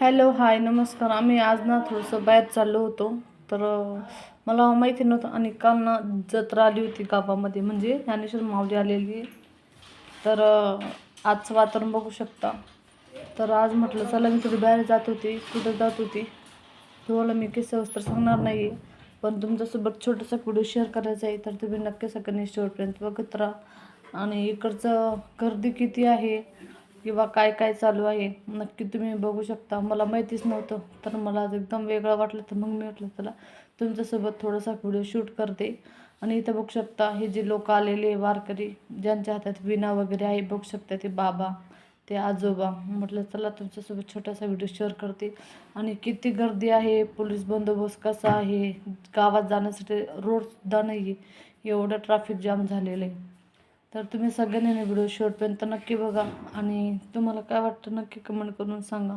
Hello hi नमस्कार. आम्ही आज ना थोडंसं बाहेर चाललो होतो. तर मला माहिती नव्हतं आणि काल ना जत्रा आली होती गावामध्ये. म्हणजे ज्ञानेश्वर माऊली आलेली. तर आजचं वातावरण बघू शकता. तर आज म्हटलं चला मी थोडी बाहेर जात होती कुठं जात होती. तुम्हाला मी किस्सा वस्त्र सांगणार नाही आहे पण तुमच्यासोबत छोटासा व्हिडिओ शेअर करायचा आहे तर तुम्ही नक्की सगळ्यांनी शेवटपर्यंत बघत राहा. आणि इकडचं गर्दी किती आहे? किंवा काय काय चालू आहे? नक्की तुम्ही बघू शकता. मला माहितीच नव्हतं तर मला एकदम वेगळं वाटलं तर मग मी म्हटलं चला तुमच्यासोबत थोडासा व्हिडिओ शूट करते. आणि इथं बघू शकता हे जे लोक आलेले वारकरी ज्यांच्या हातात विणा वगैरे आहे बघू शकता ते बाबा ते आजोबा. म्हटलं चला तुमच्यासोबत छोटासा व्हिडिओ शेअर करते. आणि किती गर्दी आहे पोलीस बंदोबस्त कसा आहे गावात जाण्यासाठी रोडसुद्धा नाही आहे एवढं ट्रॅफिक जाम झालेलं आहे. तर तुम्ही सगळ्यांनी व्हिडिओ शेवटपर्यंत नक्की बघा आणि तुम्हाला काय वाटतं नक्की कमेंट करून सांगा.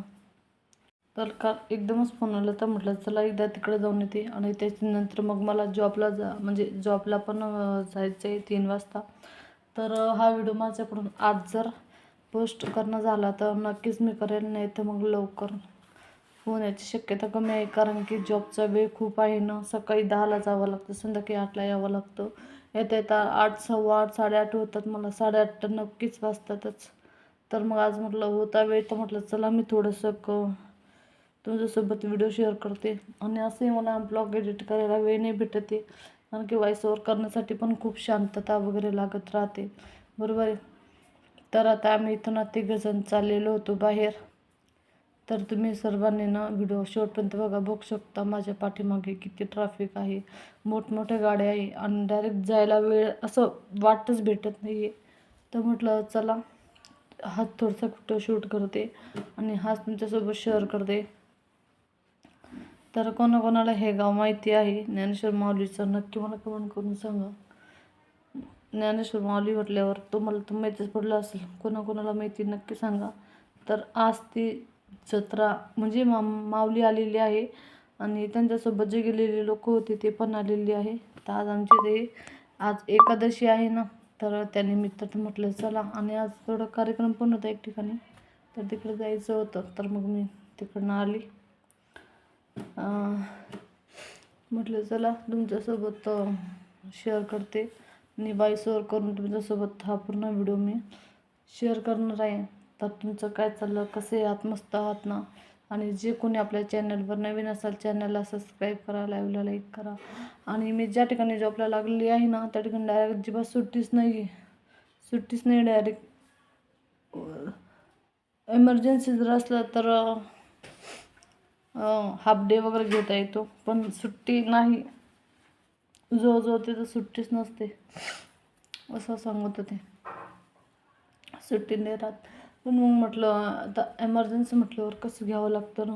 तर का एकदमच फोन आला तर म्हटलं चला एकदा तिकडे जाऊन येते. आणि त्याच्यानंतर मग मला जॉबला जा म्हणजे जॉबला पण जायचं आहे तीन वाजता. तर हा व्हिडिओ माझ्याकडून आज जर पोस्ट करणं झाला तर नक्कीच मी करेल नाही तर मग लवकर. होण्याची शक्यता कमी आहे कारण की जॉबचा वेळ खूप आहे ना. सकाळी दहाला जावं लागतं संध्याकाळी आठला यावं लागतं. येता येता आठ सव्वा आठ साडेआठ होतात मला. साडेआठ तर नक्कीच वाजतातच. तर मग आज म्हटलं होता वेळ तर म्हटलं चला मी थोडंसं क तुमच्यासोबत व्हिडिओ शेअर करते. आणि असंही मला ब्लॉग एडिट करायला वेळ नाही भेटते कारण की व्हॉइस ओव्हर करण्यासाठी पण खूप शांतता वगैरे लागत राहते. बरोबर आहे? तर आता आम्ही इथून तिघजण चाललेलो होतो बाहेर. तर तुम्ही सर्वांनी ना व्हिडिओ शेवटपर्यंत बघा. बघू शकता माझ्या पाठीमागे किती ट्रॅफिक आहे. मोठमोठ्या गाड्या आहे आणि डायरेक्ट जायला वेळ असं वाटच भेटत नाही आहे तर म्हटलं चला हाच थोडासा कुठं शूट करते आणि हाच तुमच्यासोबत शेअर करते. तर कोणाकोणाला हे गाव माहिती आहे? ज्ञानेश्वर माऊलीचं नक्की मला कमेंट करून सांगा. ज्ञानेश्वर माऊली म्हटल्यावर तुम्हाला तर माहितीच पडलं असेल. कोणाकोणाला माहिती नक्की सांगा. तर आज ती जत्रा म्हणजे मा माऊली आलेली आहे आणि त्यांच्यासोबत जे गेलेले लोक होते ते पण आलेले आहे. तर आज आमचे ते आज एकादशी आहे ना तर त्यानिमित्त तर म्हटलं चला आणि आज थोडा कार्यक्रम पण होता एक ठिकाणी. तर तिकडे जायचं होतं तर मग मी तिकडनं आली. म्हटलं चला तुमच्यासोबत शेअर करते. आणि व्हॉइस करून तुमच्यासोबत हा पूर्ण व्हिडिओ मी शेअर करणार आहे. तर तुमचं काय चाललं? कसे आहात? मस्त आहात ना? आणि जे कोणी आपल्या चॅनलवर नवीन असाल चॅनलला सबस्क्राईब करा लाईव्हला लाईक करा. आणि मी ज्या ठिकाणी जॉबला लागलेली आहे ना त्या ठिकाणी डायरेक्ट अजिबात सुट्टीच नाही आहे सुट्टीच नाही डायरेक्ट एमर्जन्सी जर असलं तर हाफ डे वगैरे घेता येतो. पण सुट्टी नाही. जवळजवळ तिथं सुट्टीच नसते. असं सांगत होते. सुट्टी नाही राहत. पण मग म्हटलं आता एमर्जन्सी म्हटल्यावर कसं घ्यावं लागतं ना?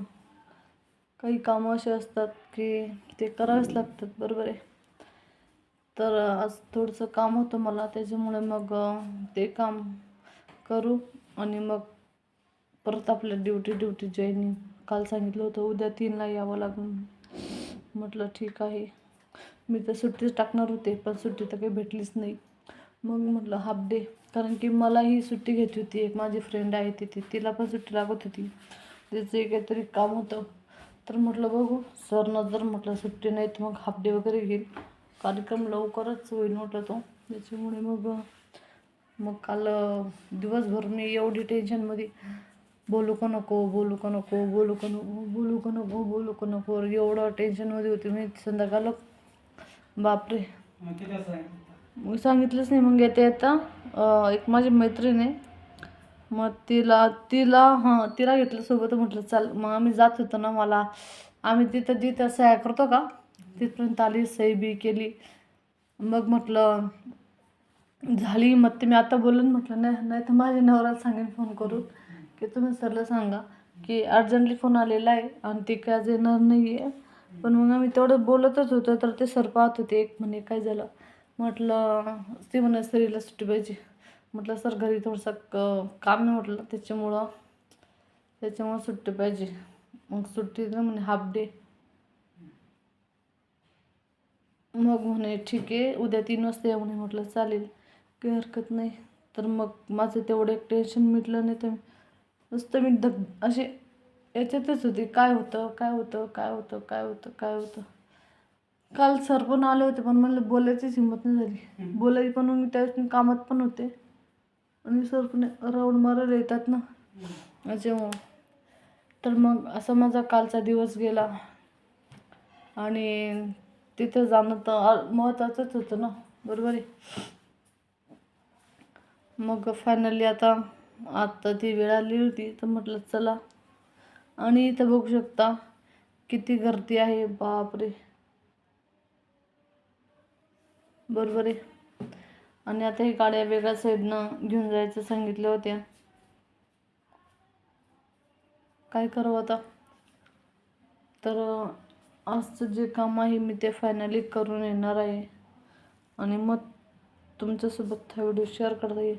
काही कामं असे असतात की ते करावेच लागतात बरोबर आहे. तर आज थोडंसं काम होतं मला त्याच्यामुळे मग ते काम करू आणि मग परत आपल्या ड्युटी ड्युटी जॉईनिंग काल सांगितलं होतं उद्या तीनला यावं लागून. म्हटलं ठीक आहे. मी तर सुट्टीच टाकणार होते पण सुट्टी तर काही भेटलीच नाही. मग म्हटलं हाफ डे कारण की मलाही सुट्टी घेत होती. एक माझी फ्रेंड आहे तिथे तिला पण सुट्टी लागत होती. तिचं काहीतरी काम होतं. तर म्हटलं बघू सरनं जर म्हटलं सुट्टी नाही तर मग हाफ डे वगैरे घेईल. कार्यक्रम लवकरच होईल म्हटलं तो. त्याच्यामुळे मग मग काल दिवसभर मी एवढी टेन्शनमध्ये बोलू का नको बोलू का नको बोलू का नको बोलू का नको बोलू का नको एवढं टेन्शनमध्ये होती मी. संध्याकाळ बापरे. मग सांगितलंच नाही मग येते आता. एक माझी मैत्रीण आहे. मग तिला तिला हां तिला घेतलं सोबत म्हटलं चाल मग आम्ही जात होतो ना मला. आम्ही तिथं जिथं सह्या करतो का? तिथपर्यंत आली सही बी केली. मग म्हटलं झाली मग ते मी आता बोलून म्हटलं नाही नाही तर माझ्या नवऱ्याला सांगेन फोन करून की तुम्ही सरला सांगा की अर्जंटली फोन आलेला आहे आणि ते काय आज येणार नाही आहे पण मग आम्ही तेवढं बोलतच होतो तर ते सर पाहत होते एक म्हणे काय झालं. म्हटलं ते म्हणे सरीला सुट्टी पाहिजे. म्हटलं सर घरी थोडंसं क काम नाही म्हटलं त्याच्यामुळं त्याच्यामुळं सुट्टी पाहिजे. मग सुट्टी ना म्हणे हाफ डे. मग म्हणे ठीक आहे उद्या तीन वाजता या म्हणे. म्हटलं चालेल काही हरकत नाही. तर मग माझं तेवढं एक टेन्शन मिटलं नाही तर नुसतं मी धब असे याच्यातच होती काय होतं काय होतं काय होतं काय होतं काय होतं. काल सर पण आले होते पण मला बोलायचीच हिंमत नाही झाली. बोलायची पण मी त्यावेळेस मी कामात पण होते. आणि सर पण राऊंड मारायला येतात ना. त्याच्यामुळं. तर मग असा माझा कालचा दिवस गेला. आणि तिथं जाणं तर महत्त्वाचंच होतं ना. बरोबर आहे? मग फायनली आता आता ती वेळ आली होती तर म्हटलं चला. आणि इथं बघू शकता किती गर्दी आहे बापरे. बरोबर आहे. आणि आता हे गाड्या वेगळ्या साईडनं घेऊन जायचं सांगितल्या होत्या. काय करावं आता? तर आजचं जे काम आहे मी ते फायनली करून येणार आहे. आणि मग तुमच्यासोबत हा व्हिडिओ शेअर करता येईल.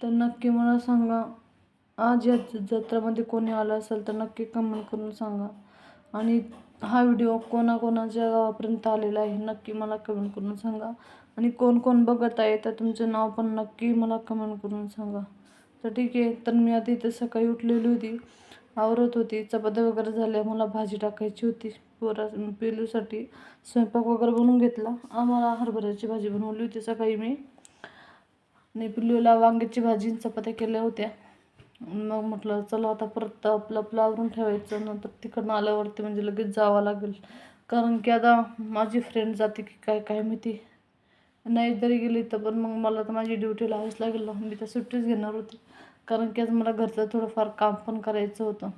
तर नक्की मला सांगा आज या जत्रामध्ये जत्रेमध्ये कोणी आलं असेल तर नक्की कमेंट करून सांगा. आणि हा व्हिडिओ कोणाकोणाच्या गावापर्यंत आलेला आहे नक्की मला कमेंट करून सांगा. आणि कोण कोण बघत आहे तर तुमचं नाव पण नक्की मला कमेंट करून सांगा. तर ठीक आहे तर मी आधी इथे सकाळी उठलेली होती. आवरत होती चपात्या वगैरे झाल्या मला भाजी टाकायची होती. पोरा पिलूसाठी स्वयंपाक वगैरे बनवून घेतला. आम्हाला हरभऱ्याची भाजी बनवली होती सकाळी मी. आणि पिल्लूला वांग्याची भाजी चपात्या केल्या होत्या. मग म्हटलं चला आता परत आपलं आपलं आवरून ठेवायचं नंतर तिकडनं आल्यावरती म्हणजे लगेच जावं लागेल. कारण की आता माझी फ्रेंड जाते की काय काय माहिती. नाही जरी गेली तर पण मग मला तर माझी ड्युटी लावावीच लागेल ना. मी तर सुट्टीच घेणार होती. कारण की आज मला घरचं थोडंफार काम पण करायचं होतं.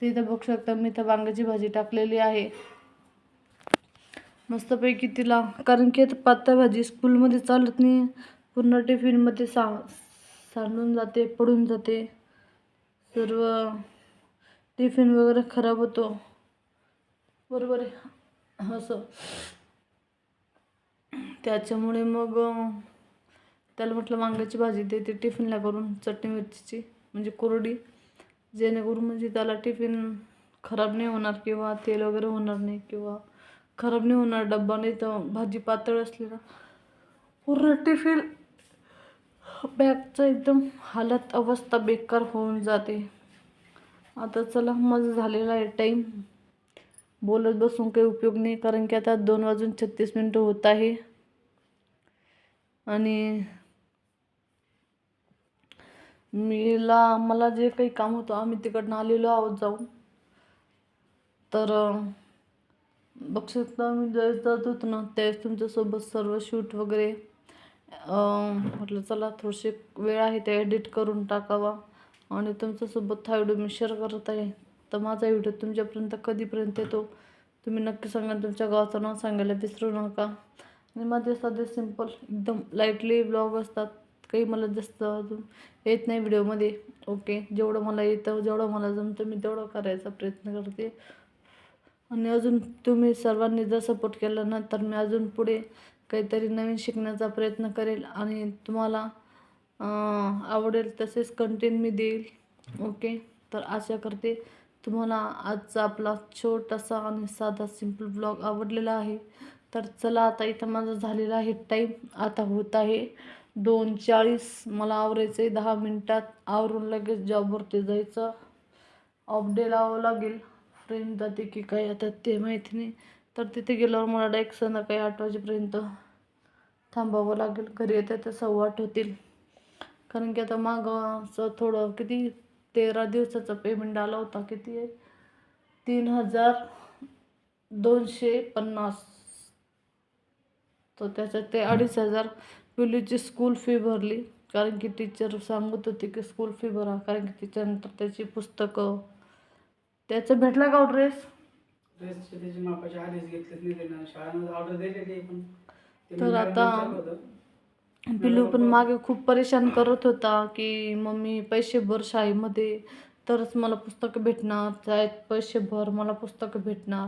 ते इथं बघू शकता मी तर वांग्याची भाजी टाकलेली आहे. मस्तपैकी तिला कारण की आता पातळ भाजी स्कूलमध्ये चालत नाही. पूर्ण टिफिनमध्ये सा सांडून जाते पडून जाते. सर्व टिफिन वगैरे खराब होतो. बरोबर आहे. असं. त्याच्यामुळे मग त्याला म्हटलं वांग्याची भाजी दे ते टिफिनला करून चटणी मिरचीची म्हणजे कोरडी. जेणेकरून म्हणजे त्याला टिफिन खराब नाही होणार किंवा तेल वगैरे होणार नाही किंवा खराब नाही होणार डब्बा नाही तर भाजी पातळ असली ना. पूर्ण टिफिन बॅगचं एकदम हालत अवस्था बेकार होऊन जाते. आता चला माझं झालेला आहे टाईम बोलत बसून काही उपयोग नाही कारण की आता दोन वाजून छत्तीस मिनटं होत आहे. आणि मीला मला जे काही काम होतं आम्ही तिकडनं आलेलो आहोत जाऊन. तर बक्षीस मी ज्यावेळेस जात होतो ना. त्यावेळेस तुमच्यासोबत सर्व शूट वगैरे म्हटलं चला थोडीशी वेळ आहे ते एडिट करून टाकावा. आणि तुमच्यासोबत हा व्हिडिओ मी शेअर करत आहे. तर माझा व्हिडिओ तुमच्यापर्यंत कधीपर्यंत येतो? तुम्ही नक्की सांगा तुमच्या गावाचं नाव सांगायला विसरू नका. आणि माझे साधे सिंपल एकदम लाईटली ब्लॉग असतात. काही मला जास्त अजून येत नाही व्हिडिओमध्ये ओके जेवढं मला येतं जेवढं मला जमतं मी तेवढं करायचा प्रयत्न करते. आणि अजून तुम्ही सर्वांनी जर सपोर्ट केला ना तर मी अजून पुढे काहीतरी नवीन शिकण्याचा प्रयत्न करेल आणि तुम्हाला आवडेल तसेच कंटेंट मी देईल. ओके तर आशा करते तुम्हाला आजचा आपला छोटासा आणि साधा सिंपल ब्लॉग आवडलेला आहे. तर चला आता इथं माझा झालेला आहे टाईम आता होत आहे दोन चाळीस मला आवरायचं आहे दहा मिनटात. आवरून लगेच जॉबवरती जायचं. अपडे लावावं लागेल. फ्रेंड जाते की काय आता ते माहिती नाही. तर तिथे गेल्यावर मला डायरेक्ट संध्याकाळी आठ वाजेपर्यंत थांबावं लागेल. घरी येते तर सव्वा आठ होतील. कारण की आता मागचं थोडं किती तेरा दिवसाचा पेमेंट आला होता. किती आहे? तीन हजार दोनशे पन्नास. तर त्याच्यात ते अडीच हजार पिलूची स्कूल फी भरली. कारण की टीचर सांगत होती की स्कूल फी भरा. कारण की त्याच्यानंतर त्याची पुस्तकं. त्याचं भेटला का हो ड्रेस ड्रेसचे त्याचे मापाचे आधीच घेतलेत नाही त्यांना ऑर्डर दिलेली पण. ते तर आता विचारलं होतं. पिलू पण मागे खूप परेशान करत होता की मम्मी पैसे भर शाळेमध्ये. तरच मला पुस्तकं भेटणार. शाळेत पैसे भर मला पुस्तकं भेटणार.